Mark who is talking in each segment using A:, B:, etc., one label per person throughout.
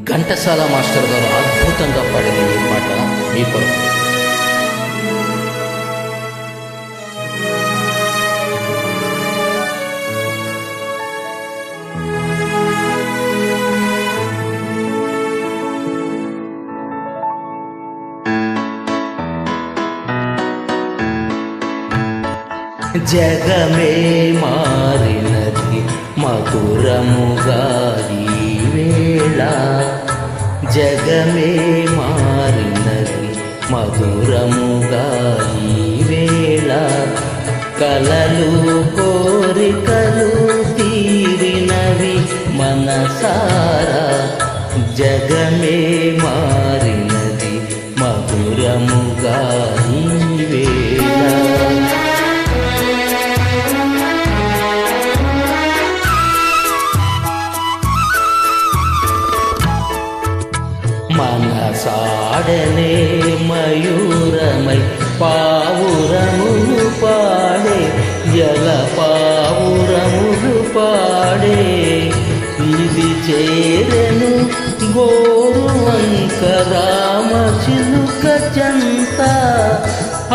A: Ghantasala master గారు అద్భుతంగా పాడిన ఈ పాట మీ కొరకు. జగమే మారినది మధురముగా ఈ వేళ. జగమే మారినది మధురముగా ఈ వేళ. కలలు కోరికలు తీరినవి మనసారా. జగమే మారినది మధురముగా ఈ మనసాడనే మయూరమై పావురములు పాడే జల పావురములు పాడే ఇది చేరను గోరువంక రామ చిలుక చంత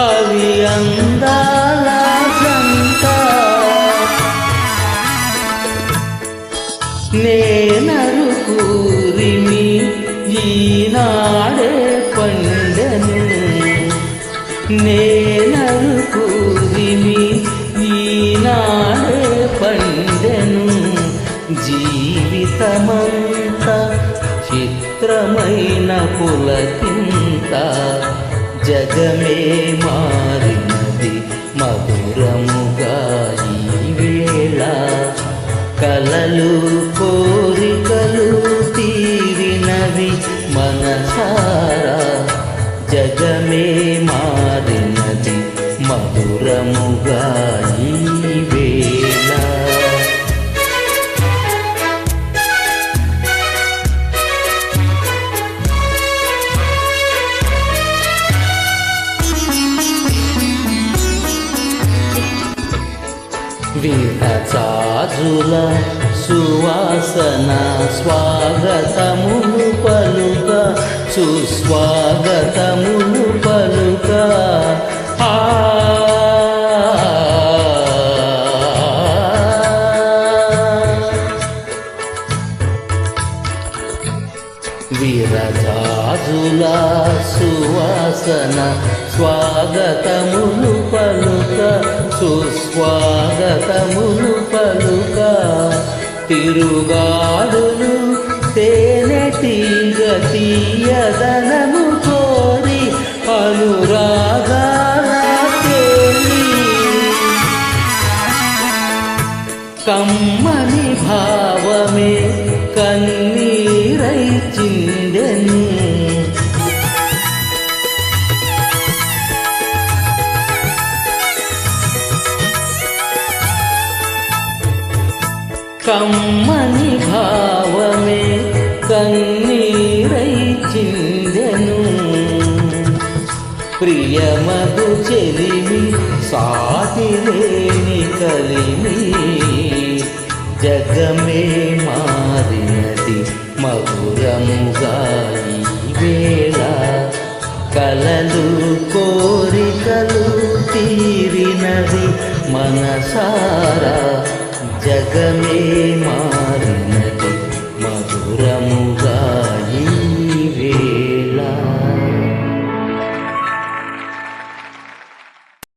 A: అవి అందాల చంత నేనరు కూరిమి ఈనాడే పండను నేనరు కూరిమి ఈనాడే పండను జీవితమంత చిత్రమైన పులకింత జగమే మారినది మధురముగా ఈ వేళ కలలు విహచాజుల సువాసన స్వాగతములు పలుక సుస్వాగతములు పలుక. ఆ రాజుల సువాసన స్వాగతములు పలుక సుస్వాగతములు పలుక. తిరుగాడులు తేనెటీగ తీయదనము కోరి అనురాగ కమ్మని భావమే కన్నీరై చిందెను. ప్రియమగు చెలిమి సాటిలేని కలిమి జగమే మారినది మధురముగా వేళ. కలలు కోరికలు తీరినది మనసారా జగమే మారిన